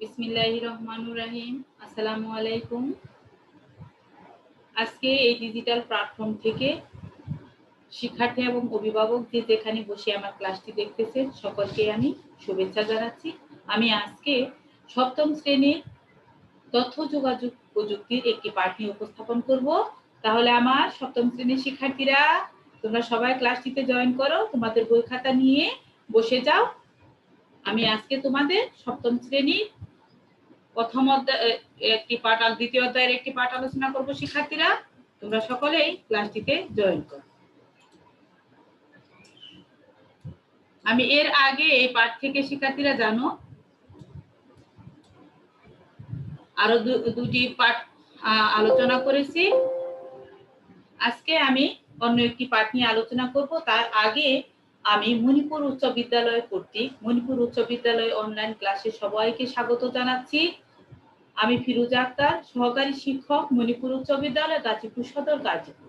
বিসমিল্লাহ রহমানুর রাহিম। আসসালামু আলাইকুম। আজকে এই ডিজিটাল প্ল্যাটফর্ম থেকে শিক্ষার্থী এবং অভিভাবক যে যেখানে বসে আমার ক্লাসটি দেখতেছেন, সকলকে আমি শুভেচ্ছা জানাচ্ছি। আমি আজকে সপ্তম শ্রেণির তথ্য যোগাযোগ প্রযুক্তির একটি পাঠ নিয়ে উপস্থাপন করব। তাহলে আমার সপ্তম শ্রেণির শিক্ষার্থীরা, তোমরা সবাই ক্লাসটিতে জয়েন করো, তোমাদের বই খাতা নিয়ে বসে যাও। আমি আজকে তোমাদের সপ্তম শ্রেণির প্রথম অধ্যায় একটি পাঠ দ্বিতীয় অধ্যায়ের একটি পাঠ আলোচনা করব, শিক্ষার্থীরা। তোমরা সকলেই ক্লাসটিতে জয়েন করো। আমি এর আগে এই পাঠ থেকে শিক্ষার্থীরা জানো, আরও দুটি পাঠ আলোচনা করেছি। আজকে আমি অন্য একটি পাঠ নিয়ে আলোচনা করব। তার আগে আমি মণিপুর উচ্চ বিদ্যালয় কর্তৃক মণিপুর উচ্চ বিদ্যালয় অনলাইন ক্লাসে সবাইকে স্বাগত জানাচ্ছি। আমি ফিরুজা আক্তার, সহকারী শিক্ষক, মণিপুর উচ্চ বিদ্যালয়, গাজীপুর সদর, গাজীপুর।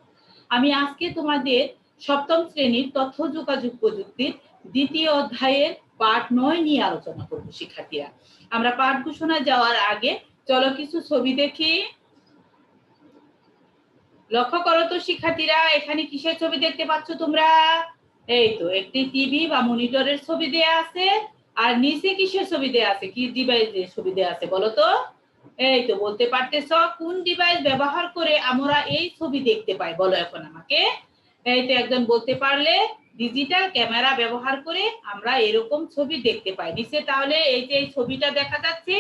আমি আজকে তোমাদের সপ্তম শ্রেণির তথ্য যোগাযোগ প্রযুক্তির দ্বিতীয় অধ্যায়ের পাঠ নয় নিয়ে আলোচনা করব, শিক্ষার্থীরা। আমরা পাঠ ঘোষণায় যাওয়ার আগে চলো কিছু ছবি দেখি। লক্ষ্য করো তো, শিক্ষার্থীরা, এখানে কিসের ছবি দেখতে পাচ্ছ তোমরা? এই তো, একটি টিভি বা মনিটরের ছবি দেয়া আছে, আর নিচে কিসের ছবি দেয়া আছে? কি ডিভাইসের ছবি দেয়া আছে বলো তো? এই তো বলতে পারতেছ, কোন ডিভাইস ব্যবহার করে আমরা এই ছবি দেখতে পাই? বলো এখন আমাকে। এই তো একজন বলতে পারলে ডিজিটাল ক্যামেরা ব্যবহার করে আমরা এরকম ছবি দেখতে পাই। নিচে তাহলে এই যে এই ছবিটা দেখা যাচ্ছে,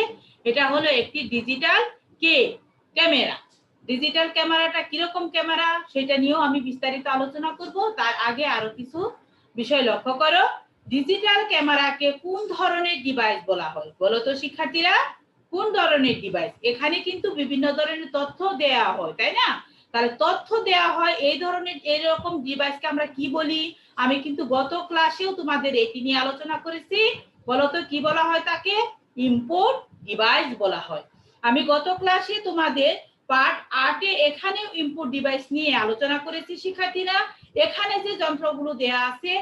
এটা হলো একটি ডিজিটাল কে? ক্যামেরা ডিজিটাল ক্যামেরাটা কীরকম ক্যামেরা সেটা নিয়েও আমি বিস্তারিত আলোচনা করব। তার আগে আরও কিছু বিষয় লক্ষ্য করো। ডিজিটাল ক্যামেরাকে কোন ধরনের ডিভাইস বলা হয়? বলো তো শিক্ষার্থীরা। কোন ধরনের ডিভাইস এখানে কিন্তু বিভিন্ন ধরনের তথ্য দেয়া হয়, তাই না? তাহলে তথ্য দেয়া হয় এই ধরনের এরকম ডিভাইসকে আমরা কি বলি? আমি কিন্তু গত ক্লাসেও তোমাদের এটি নিয়ে আলোচনা করেছি। বলতো কি বলা হয় তাকে? ইম্পোর্ট ডিভাইস বলা হয়। আমি গত ক্লাসে তোমাদের পার্ট আটে এখানেও ইনপুট ডিভাইস নিয়ে আলোচনা করেছি শিক্ষার্থীরা। এখানে যে যন্ত্রগুলো দেয়া আছে,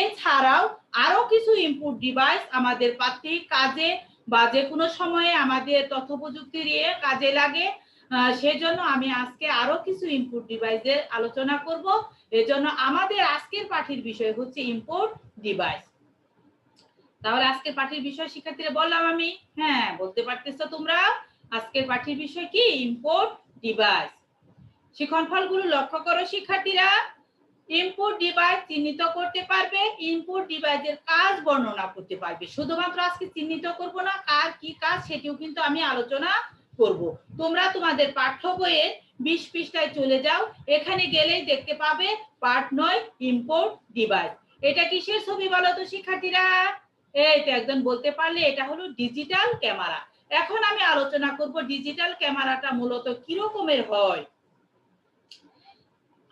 এছাড়াও আরও কিছু ইনপুট ডিভাইস আমাদের প্রাত্যিক কাজে বা যে কোনো সময়ে আমাদের তথ্য প্রযুক্তি দিয়ে কাজে লাগে সেজন্য আমি আজকে আরও কিছু ইনপুট ডিভাইসের আলোচনা করব। এজন্য আমাদের আজকের পাঠের বিষয় হচ্ছে ইম্পোর্ট ডিভাইস তাহলে আজকের পাঠের বিষয় শিক্ষার্থীরা বললাম আমি। হ্যাঁ বলতে পারতেছো তোমরা। আজকের পাঠের বিষয় কি? ইম্পোর্ট ডিভাইস শিখন ফলগুলো লক্ষ্য করো শিক্ষার্থীরা। ইনপুট ডিভাইস চিহ্নিত করতে পারবে ইনপুট ডিভাইসের কাজ বর্ণনা করতে পারবে। শুধুমাত্র আজকে চিহ্নিত করব না, কার কি কাজ সেটিও কিন্তু আমি আলোচনা করব। তোমরা তোমাদের পাঠ্য বইয়ের বিশ পৃষ্ঠায় চলে যাও, এখানে গেলেই দেখতে পাবে পাঠ নয় ইম্পোর্ট ডিভাইস এটা কিসের ছবি বলো তো শিক্ষার্থীরা? তো একজন বলতে পারলে এটা হলো ডিজিটাল ক্যামেরা এখন আমি আলোচনা করব ডিজিটাল ক্যামেরাটা মূলত কিরকমের হয়?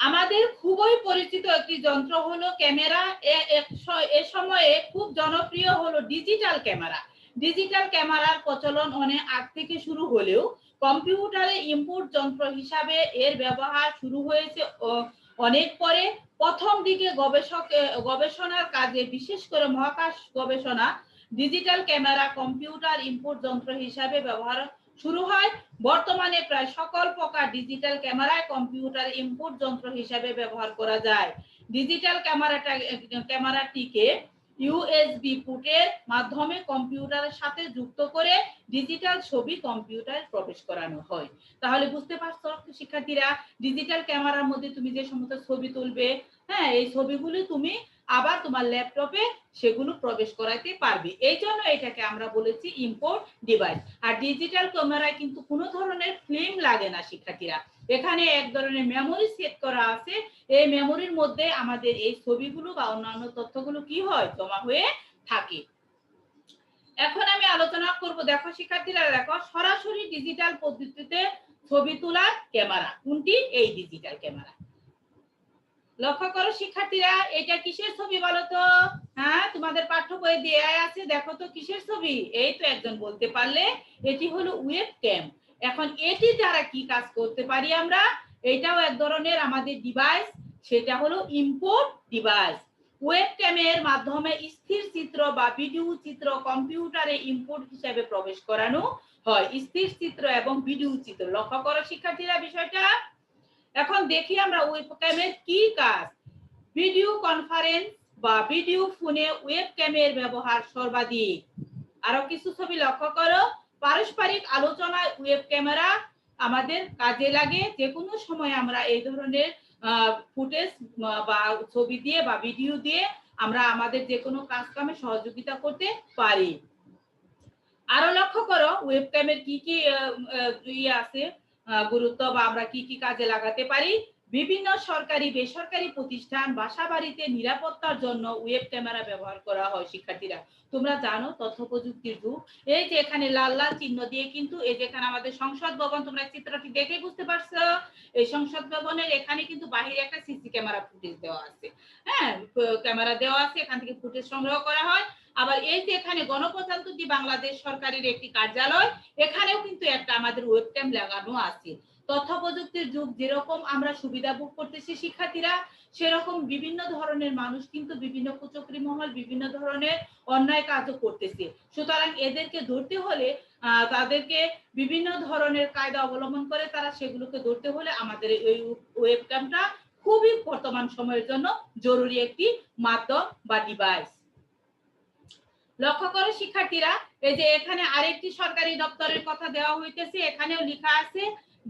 আমাদের খুবই পরিচিত একটি যন্ত্র হলো ক্যামেরা। এ সময়ে খুব জনপ্রিয় হলো ডিজিটাল ক্যামেরা। ডিজিটাল ক্যামেরার প্রচলন অনেক আগ থেকে শুরু হলেও কম্পিউটারে ইনপুট যন্ত্র হিসাবে এর ব্যবহার শুরু হয়েছে অনেক পরে। প্রথম দিকে গবেষক গবেষণার কাজে বিশেষ করে মহাকাশ গবেষণা ডিজিটাল ক্যামেরা কম্পিউটার ইনপুট যন্ত্র হিসাবে ব্যবহার শুরু হয়। বর্তমানে প্রায় সকল প্রকার ডিজিটাল ক্যামেরায় কম্পিউটার ইনপুট যন্ত্র হিসাবে ব্যবহার করা যায়। ডিজিটাল ক্যামেরাটা ক্যামেরাটিকে ইউএসবি পুটের মাধ্যমে কম্পিউটারের সাথে যুক্ত করে ডিজিটাল ছবি কম্পিউটারে প্রবেশ করানো হয়। তাহলে বুঝতে পারছ শিক্ষার্থীরা ডিজিটাল ক্যামেরার মধ্যে তুমি যে সমস্ত ছবি তুলবে হ্যাঁ এই ছবিগুলি তুমি আবার তোমার ল্যাপটপে সেগুলো প্রবেশ করাইতে পারবে। এই জন্য এটাকে আমরা বলেছি ইম্পোর্ট ডিভাইস আর ডিজিটাল ক্যামেরায় কিন্তু কোনো ধরনের ফিল্ম লাগে না, শিক্ষার্থীরা। এখানে এক ধরনের মেমোরি সেট করা আছে। এই মেমোরির মধ্যে আমাদের এই ছবিগুলো বা অন্যান্য তথ্যগুলো কি হয়? জমা হয়ে থাকে। এখন আমি আলোচনা করব, দেখো শিক্ষার্থীরা, দেখো সরাসরি ডিজিটাল পদ্ধতিতে ছবি তোলার ক্যামেরা কোনটি? এই ডিজিটাল ক্যামেরা লক্ষ্য করো, শিক্ষার্থীরা, এটা কিসের ছবি বলো তো? হ্যাঁ তোমাদের পাঠ্য বই দেয়া আছে, দেখো তো কিসের ছবি? এই তো একজন বলতে পারলে, এটি হলো ওয়েব ক্যাম এখন এটি দ্বারা কি কাজ করতে পারি আমরা? এটাও এক ধরনের আমাদের ডিভাইস সেটা হলো ইম্পোর্ট ডিভাইস ওয়েবক্যামের মাধ্যমে স্থির চিত্র বা ভিডিও চিত্র কম্পিউটারে ইনপুট হিসেবে প্রবেশ করানো হয়। স্থির চিত্র এবং ভিডিও চিত্র। লক্ষ্য করো, শিক্ষার্থীরা, বিষয়টা। এখন দেখি আমরা ওয়েবক্যামের কি কাজ? ভিডিও কনফারেন্স বা ভিডিও ফোনে ওয়েবক্যামের ব্যবহার সর্বাধিক। আরও কিছু ছবি লক্ষ্য করো। পারস্পরিক আলোচনায় ওয়েব ক্যামেরা আমাদের কাজে লাগে। যে কোনো সময় আমরা এই ধরনের ফুটেজ বা ছবি দিয়ে বা ভিডিও দিয়ে আমরা আমাদের যে কোনো কাজ কামে সহযোগিতা করতে পারি। আরও লক্ষ্য করো ওয়েব ক্যামের কি কি ইয়ে আছে? গুরুত্ব বা আমরা কি কি কাজে লাগাতে পারি? বিভিন্ন সরকারি, বেসরকারি প্রতিষ্ঠান বাসা বাড়িতে নিরাপত্তার জন্য ওয়েব ক্যামেরা ব্যবহার করা হয় শিক্ষার্থীরা। তোমরা জানো তথ্য প্রযুক্তির যুগ। এই যে এখানে লাল লাল চিহ্ন দিয়ে কিন্তু এই যেখানে আমাদের সংসদ ভবন, তোমরা চিত্রটি দেখে বুঝতে পারছ। এই সংসদ ভবনের এখানে কিন্তু বাহিরে একটা সিসি ক্যামেরা ফুটেজ দেওয়া আছে। হ্যাঁ ক্যামেরা দেওয়া আছে, এখান থেকে ফুটেজ সংগ্রহ করা হয়। আবার এই যে এখানে গণপ্রজাতন্ত্রী বাংলাদেশ সরকারের একটি কার্যালয়, এখানেও কিন্তু একটা আমাদের ওয়েব ক্যাম লাগানো আছে। তথ্য প্রযুক্তির যুগ যেরকম আমরা সুবিধা ভোগ করতেছি শিক্ষার্থীরা, সেরকম বিভিন্ন ধরনের মানুষ কিন্তু বিভিন্ন কুচক্রি মহল, বিভিন্ন ধরনের অন্যায় কাজও করতেছে। সুতরাং এদেরকে ধরতে হলে তাদেরকে বিভিন্ন ধরনের কায়দা অবলম্বন করে তারা সেগুলোকে ধরতে হলে আমাদের এই ওয়েব ক্যামটা খুবই বর্তমান সময়ের জন্য জরুরি একটি মাধ্যম বা ডিভাইস লক্ষ্য করো, শিক্ষার্থীরা, এই যে এখানে আরেকটি সরকারি দপ্তরের কথা দেওয়া হইতেছে, এখানেও লেখা আছে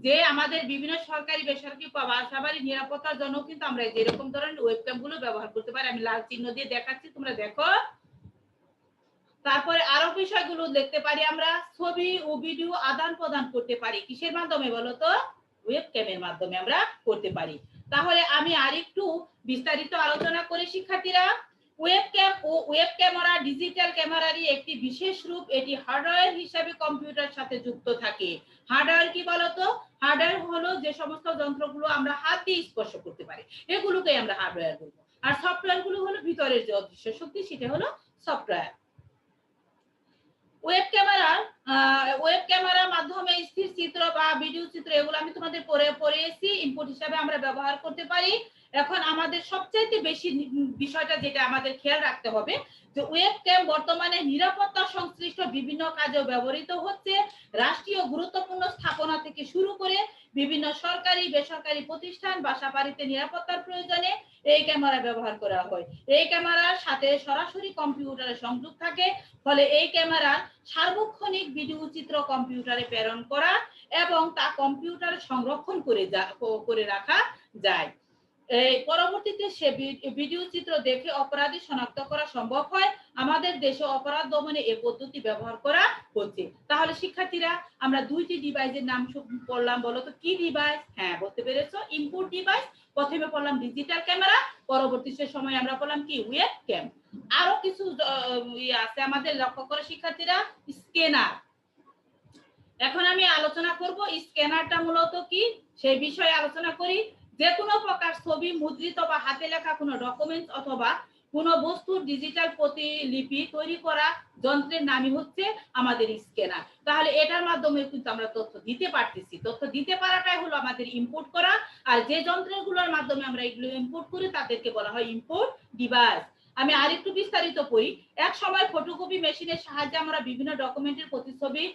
যে আমাদের বিভিন্ন সরকারি বেসরকারি বাসাবাড়ি নিরাপত্তার জন্য কিন্তু আমরা এই যে এরকম ধরনের ওয়েবক্যামগুলো ব্যবহার করতে পারি। আমি লাল চিহ্ন দিয়ে দেখাচ্ছি, তোমরা দেখো। তারপরে আরও বিষয়গুলো দেখতে পারি আমরা, ছবি ও ভিডিও আদান প্রদান করতে পারি। কিসের মাধ্যমে বলো তো? ওয়েব ক্যামের মাধ্যমে আমরা করতে পারি। তাহলে আমি আরেকটু বিস্তারিত আলোচনা করি, শিক্ষার্থীরা। ওয়েব ক্যাম ও ওয়েব ক্যামেরা ডিজিটাল ক্যামেরারই একটি বিশেষ রূপ। এটি হার্ডওয়্যার হিসাবে কম্পিউটার সাথে যুক্ত থাকে। হার্ডওয়্যার কি বলতো? হার্ডওয়্যার হলো যে সমস্ত যন্ত্রগুলো আমরা হাত দিয়ে স্পর্শ করতে পারি। এগুলোকে আমরা হার্ডওয়্যার বলব। আর সফটওয়্যার হলো ভিতরের অদৃশ্য শক্তি, সেটা হলো সফটওয়্যার ওয়েব ক্যামেরার ওয়েব ক্যামেরার মাধ্যমে স্থির চিত্র বা ভিডিও চিত্র এগুলো আমি তোমাদের পরে পড়িয়েছি ইনপুট হিসাবে আমরা ব্যবহার করতে পারি। এখন আমাদের সবচাইতে বেশি বিষয়টা যেটা আমাদের খেয়াল রাখতে হবে, যে ওয়েব ক্যাম বর্তমানে নিরাপত্তা সংশ্লিষ্ট বিভিন্ন কাজে ব্যবহৃত হচ্ছে, রাষ্ট্রীয় গুরুত্বপূর্ণ স্থাপনা থেকে শুরু করে বিভিন্ন সরকারি, বেসরকারি প্রতিষ্ঠান বাসা বাড়িতে নিরাপত্তার প্রয়োজনে এই ক্যামেরা ব্যবহার করা হয়। এই ক্যামেরার সাথে সরাসরি কম্পিউটারে সংযোগ থাকে, ফলে এই ক্যামেরার সার্বক্ষণিক ভিডিও চিত্র কম্পিউটারে প্রেরণ করা এবং তা কম্পিউটারে সংরক্ষণ করে করে রাখা যায়। পরবর্তীতে সে ভিডিও চিত্র দেখে অপরাধী শনাক্ত করা সম্ভব হয়। আমাদের দেশে অপরাধ দমনে এই পদ্ধতি ব্যবহার করা হচ্ছে। তাহলে শিক্ষার্থীরা, আমরা দুইটি ডিভাইসের নাম পড়লাম বলো তো, কি ডিভাইস? হ্যাঁ বলতে পেরেছ? ইনপুট ডিভাইস, প্রথমে পড়লাম ডিজিটাল ক্যামেরা, পরবর্তী সময় আমরা পড়লাম কি? Web cam. আরও কিছু ইয়ে আছে আমাদের লক্ষ্য করে শিক্ষার্থীরা, স্ক্যানার। এখন আমি আলোচনা করব স্ক্যানারটা মূলত কি? সেই বিষয়ে আলোচনা করি। যে কোনো প্রকার ছবি, মুদ্রিত বা হাতে লেখা কোনো ডকুমেন্টস অথবা কোনো বস্তুর ডিজিটাল প্রতিলিপি তৈরি করা যন্ত্রের নামই হচ্ছে আমাদের স্ক্যানার। তাহলে এটার মাধ্যমে কিন্তু আমরা তথ্য দিতে পারতেছি। তথ্য দিতে পারাটাই হলো আমাদের ইনপুট করা। আর যে যন্ত্রগুলোর মাধ্যমে আমরা এগুলো ইনপুট করি, তাদেরকে বলা হয় ইনপুট ডিভাইস আমি আরেকটু বিস্তারিত করি। এক সময় ফটোকপি মেশিনের সাহায্যে আমরা বিভিন্ন ডকুমেন্টের প্রতিছবি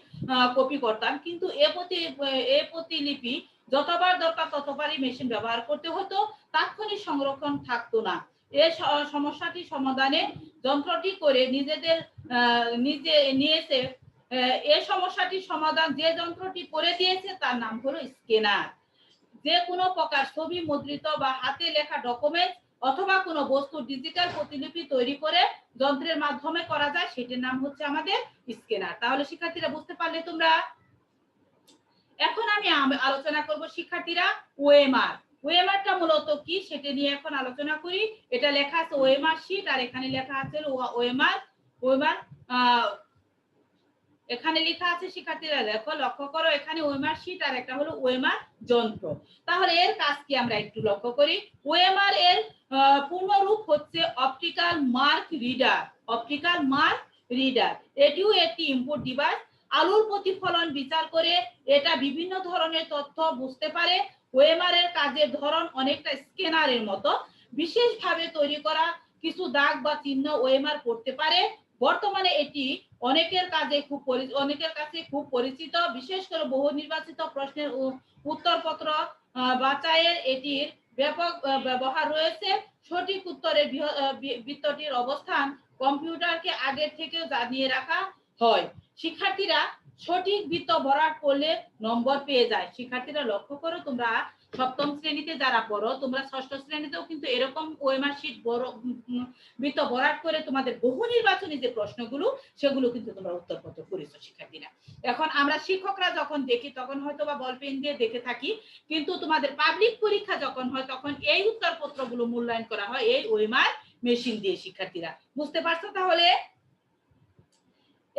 কপি করতাম। কিন্তু এ প্রতি, এ প্রতিলিপি যতবার দরকার ততবারই মেশিন ব্যবহার করতে হতো। তাৎক্ষণিক সংরক্ষণ থাকতো না। স- সমস্যাটি সমাধানে যন্ত্রটি করে নিজেদের নিজে নিয়েছে। এই সমস্যাটি সমাধান যে যন্ত্রটি করে দিয়েছে তার নাম হলো স্ক্যানার যে কোনো প্রকার ছবি, মুদ্রিত বা হাতে লেখা ডকুমেন্ট অথবা কোনো বস্তু ডিজিটাল প্রতিলিপি তৈরি করে যন্ত্রের মাধ্যমে করা যায়, সেটির নাম হচ্ছে আমাদের স্ক্যানার তাহলে শিক্ষার্থীরা বুঝতে পারলে তোমরা। এখন আমি আলোচনা করব শিক্ষার্থীরা ওএমআর। ওএমআরটা মূলত কি? সেটা নিয়ে এখন আলোচনা করি। এটা লেখা আছে ওএমআর শিট আর এখানে লেখা আছে ওএমআর। ওএমআর এখানে লেখা আছে শিক্ষার্থীরা দেখো লক্ষ্য করো এখানে ওয়েমার শিট আর একটা হলো ওয়েমার যন্ত্র। তাহলে এর কাজ কি আমরা একটু লক্ষ্য করি? ওয়েমার এর আহ, পূর্ণ রূপ হচ্ছে optical mark reader optical mark reader এটিও একটি ইনপুট ডিভাইস আলোর প্রতিফলন বিচার করে এটা বিভিন্ন ধরনের তথ্য বুঝতে পারে। ওএমআর এর কাজের ধরন অনেকটা স্ক্যানারের মতো। বিশেষভাবে তৈরি করা কিছু দাগ বা চিহ্ন ওয়েমার করতে পারে। বর্তমানে এটি অনেকের কাজে খুব অনেকের কাছে খুব পরিচিত, বিশেষ করে বহু নির্বাচিত প্রশ্নের উত্তরপত্র বাচায়ের এটির ব্যাপক ব্যবহার রয়েছে। সঠিক উত্তরের বৃত্তটির অবস্থান কম্পিউটারকে আগের থেকেও জানিয়ে রাখা হয়। শিক্ষার্থীরা সঠিক বৃত্ত ভরাট করলে নম্বর পেয়ে যায়। শিক্ষার্থীরা লক্ষ্য করো তোমরা সপ্তম শ্রেণীতে যারা পড়ো তোমরা ষষ্ঠ শ্রেণীতেও কিন্তু এরকম উম, বৃত্ত ভরাট করে তোমাদের বহু নির্বাচনী যে প্রশ্নগুলো সেগুলো কিন্তু তোমরা উত্তরপত্র করেছ শিক্ষার্থীরা। এখন আমরা শিক্ষকরা যখন দেখি তখন হয়তো বা বল পেন দিয়ে দেখে থাকি কিন্তু তোমাদের পাবলিক পরীক্ষা যখন হয় তখন এই উত্তরপত্রগুলো মূল্যায়ন করা হয় এই ওএমআর মেশিন দিয়ে শিক্ষার্থীরা। বুঝতে পারছ তাহলে?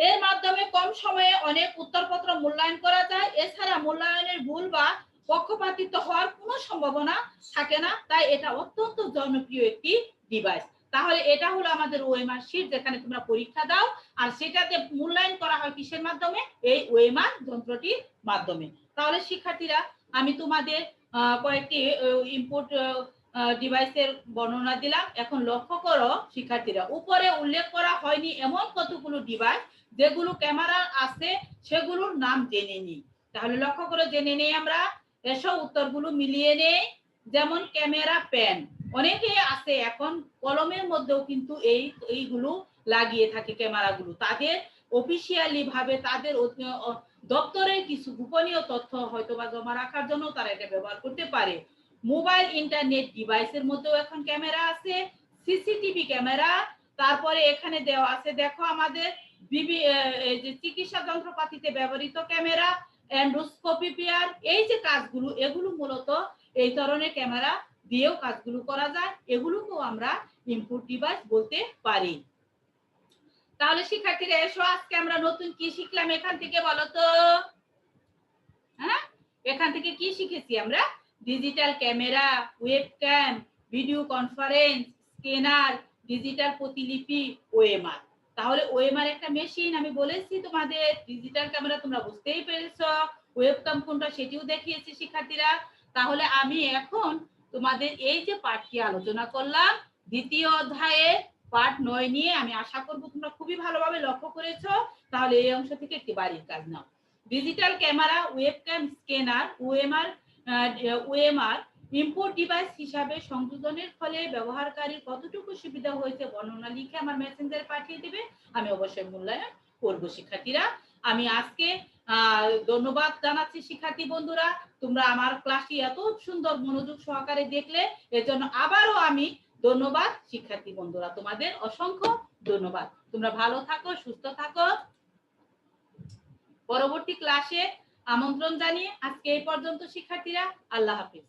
এর মাধ্যমে কম সময়ে অনেক উত্তরপত্র মূল্যায়ন করা যায়। এছাড়া মূল্যায়নের ভুল বা পক্ষপাতিত্ব হওয়ার কোনো সম্ভাবনা থাকে না। তাই এটা অত্যন্ত জনপ্রিয় একটি ডিভাইস তাহলে এটা হলো আমাদের ওএমআর শিট যেখানে তোমরা পরীক্ষা দাও। আর সেটাতে মূল্যায়ন করা হয় কিসের মাধ্যমে? এই ওএমআর যন্ত্রটির মাধ্যমে। তাহলে শিক্ষার্থীরা, আমি তোমাদের কয়েকটি ইনপুট ডিভাইসের বর্ণনা দিলাম। এখন লক্ষ্য করো, শিক্ষার্থীরা, উপরে উল্লেখ করা হয়নি এমন কতগুলো ডিভাইস যেগুলো ক্যামেরা আছে, সেগুলোর নাম জেনে নিই। তাহলে লক্ষ্য করে, জেনে নেই আমরা। এসব উত্তরগুলো মিলিয়ে নেই। যেমন ক্যামেরা প্যান অনেকে আছে এখন কলমের মধ্যেও কিন্তু এই, এইগুলো লাগিয়ে থাকে ক্যামেরাগুলো তাদের অফিসিয়ালি ভাবে তাদের দপ্তরের কিছু গোপনীয় তথ্য হয়তো বা জমা রাখার জন্য তারা এটা ব্যবহার করতে পারে। মোবাইল ইন্টারনেট ডিভাইসের মধ্যেও এখন ক্যামেরা আছে, সিসিটিভি ক্যামেরা, তারপরে এখানে দেওয়া আছে, দেখো আমাদের চিকিৎসা যন্ত্রপাতিতে ব্যবহৃত ক্যামেরা এন্ডোস্কোপি পেয়ার, এই যে কাজগুলো, এগুলো মূলত এই ধরনের ক্যামেরা দিয়েও কাজগুলো করা যায়, এগুলোকেও আমরা ইনপুট ডিভাইস বলতে পারি। তাহলে শিক্ষার্থীরা এসো, আজকে আমরা নতুন কি শিখলাম এখান থেকে বলো তো? হ্যাঁ? এখান থেকে কি শিখেছি আমরা? Digital camera webcam video conference scanner digital প্রতিলিপি ওএমআর তাহলে ওএমআর একটা মেশিন আমি বলেছি তোমাদের ডিজিটাল ক্যামেরা তোমরা বুঝতেই পেরেছ ওয়েবক্যাম কোনটা সেটিও দেখিয়েছি শিক্ষার্থীরা। তাহলে আমি এখন তোমাদের এই যে পাঠটি আলোচনা করলাম, দ্বিতীয় অধ্যায়ে পাঠ নয় নিয়ে আমি আশা করব তোমরা খুবই ভালোভাবে লক্ষ্য করেছ, তাহলে এই অংশ থেকে একটি বাড়ির কাজ নাও। Digital camera webcam scanner OMR OMR import device হিসাবে সংযোজনের ফলে ব্যবহারকারীর কতটুকু সুবিধা হয়েছে বর্ণনা লিখে আমার মেসেঞ্জারে পাঠিয়ে দিবে। আমি অবশ্যই মূল্যায়ন করব, শিক্ষার্থীরা। আমি আজকে ধন্যবাদ জানাচ্ছি শিক্ষার্থী বন্ধুরা। তোমরা আমার ক্লাসটি এত সুন্দর মনোযোগ সহকারে দেখলে এর জন্য আবারও আমি ধন্যবাদ শিক্ষার্থী বন্ধুরা। তোমাদের অসংখ্য ধন্যবাদ। তোমরা ভালো থাকো, সুস্থ থাকো। পরবর্তী ক্লাসে আমন্ত্রণ জানিয়ে আজকে এই পর্যন্ত শিক্ষার্থীরা আল্লাহ হাফিজ।